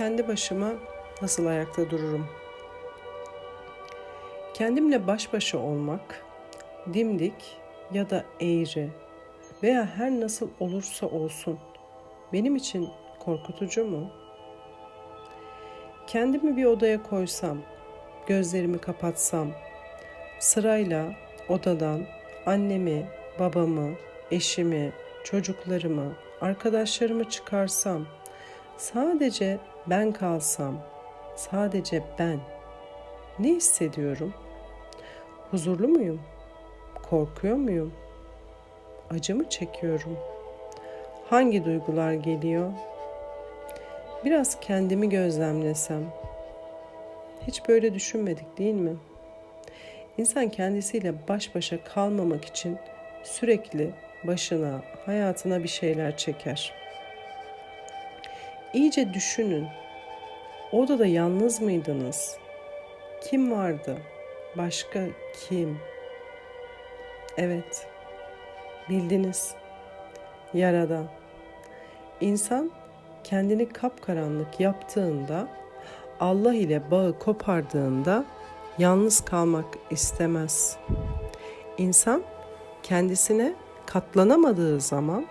kendi başıma nasıl ayakta dururum? Kendimle baş başa olmak, dimdik ya da eğri veya her nasıl olursa olsun benim için korkutucu mu? Kendimi bir odaya koysam, gözlerimi kapatsam, sırayla odadan annemi, babamı, eşimi, çocuklarımı, arkadaşlarımı çıkarsam, sadece ben kalsam, sadece ben ne hissediyorum? Huzurlu muyum? Korkuyor muyum? Acı mı çekiyorum? Hangi duygular geliyor? Biraz kendimi gözlemlesem. Hiç böyle düşünmedik değil mi? İnsan kendisiyle baş başa kalmamak için sürekli başına, hayatına bir şeyler çeker. İyice düşünün. Odada yalnız mıydınız? Kim vardı? Başka kim? Evet. Bildiniz. Yaradan. İnsan kendini kapkaranlık yaptığında, Allah ile bağı kopardığında yalnız kalmak istemez. İnsan kendisine katlanamadığı zaman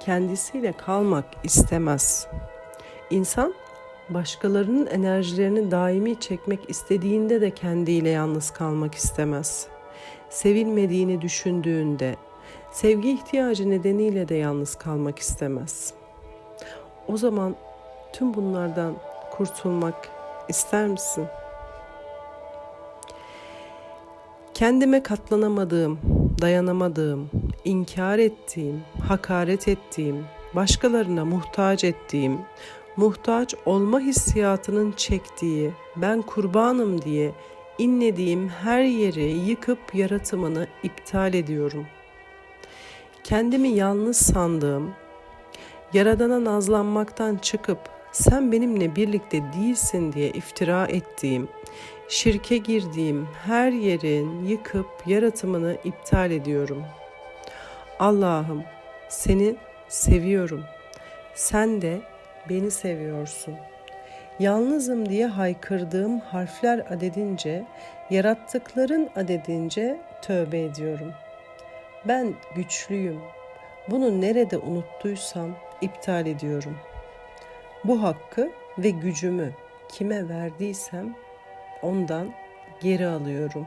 kendisiyle kalmak istemez. İnsan başkalarının enerjilerini daimi çekmek istediğinde de kendiyle yalnız kalmak istemez. Sevilmediğini düşündüğünde, sevgi ihtiyacı nedeniyle de yalnız kalmak istemez. O zaman tüm bunlardan kurtulmak ister misin? Kendime katlanamadığım, dayanamadığım, inkar ettiğim, hakaret ettiğim, başkalarına muhtaç ettiğim, muhtaç olma hissiyatının çektiği, ben kurbanım diye inlediğim her yeri yıkıp yaratımını iptal ediyorum. Kendimi yalnız sandığım, yaradana nazlanmaktan çıkıp sen benimle birlikte değilsin diye iftira ettiğim, şirke girdiğim her yerin yıkıp yaratımını iptal ediyorum. Allah'ım seni seviyorum. Sen de beni seviyorsun. Yalnızım diye haykırdığım harfler adedince, yarattıkların adedince tövbe ediyorum. Ben güçlüyüm. Bunu nerede unuttuysam iptal ediyorum. Bu hakkı ve gücümü kime verdiysem ondan geri alıyorum.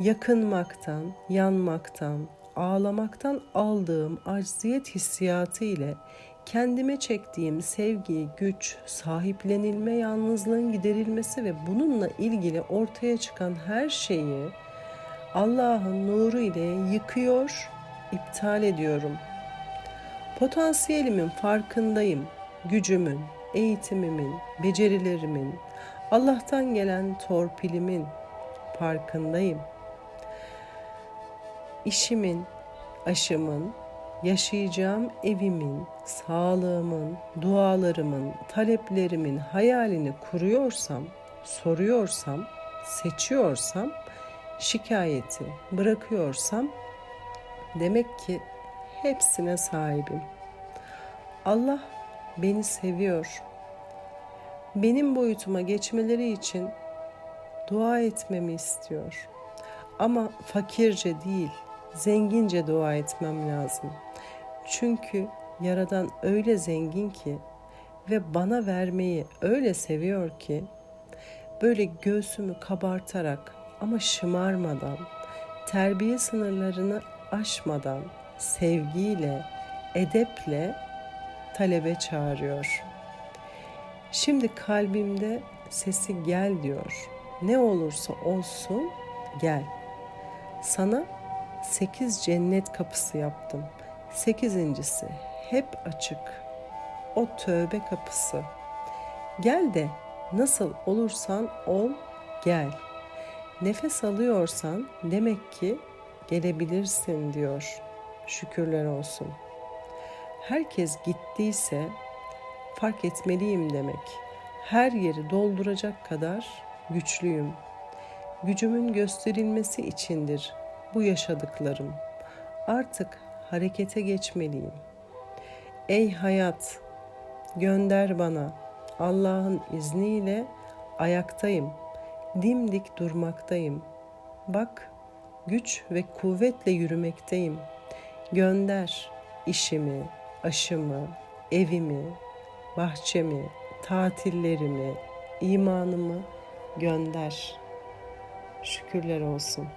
Yakınmaktan, yanmaktan, ağlamaktan aldığım acziyet hissiyatı ile kendime çektiğim sevgi, güç, sahiplenilme, yalnızlığın giderilmesi ve bununla ilgili ortaya çıkan her şeyi Allah'ın nuru ile yıkıyor, iptal ediyorum. Potansiyelimin farkındayım. Gücümün, eğitimimin, becerilerimin, Allah'tan gelen torpilimin farkındayım. İşimin, aşımın, yaşayacağım evimin, sağlığımın, dualarımın, taleplerimin hayalini kuruyorsam, soruyorsam, seçiyorsam, şikayeti bırakıyorsam demek ki hepsine sahibim. Allah beni seviyor. Benim boyutuma geçmeleri için dua etmemi istiyor. Ama fakirce değil, zengince dua etmem lazım. Çünkü Yaradan öyle zengin ki ve bana vermeyi öyle seviyor ki böyle göğsümü kabartarak ama şımarmadan, terbiye sınırlarını aşmadan sevgiyle, edeple talebe çağırıyor. Şimdi kalbimde sesi gel diyor. Ne olursa olsun gel. Sana sekiz cennet kapısı yaptım. Sekizincisi hep açık. O tövbe kapısı. Gel de nasıl olursan ol gel. Nefes alıyorsan demek ki gelebilirsin diyor. Şükürler olsun. Herkes gittiyse fark etmeliyim demek. Her yeri dolduracak kadar güçlüyüm. Gücümün gösterilmesi içindir bu yaşadıklarım. Artık harekete geçmeliyim. Ey hayat, gönder bana. Allah'ın izniyle ayaktayım. Dimdik durmaktayım. Bak, güç ve kuvvetle yürümekteyim. Gönder işimi, aşımı, evimi, bahçemi, tatillerimi, imanımı gönder. Şükürler olsun.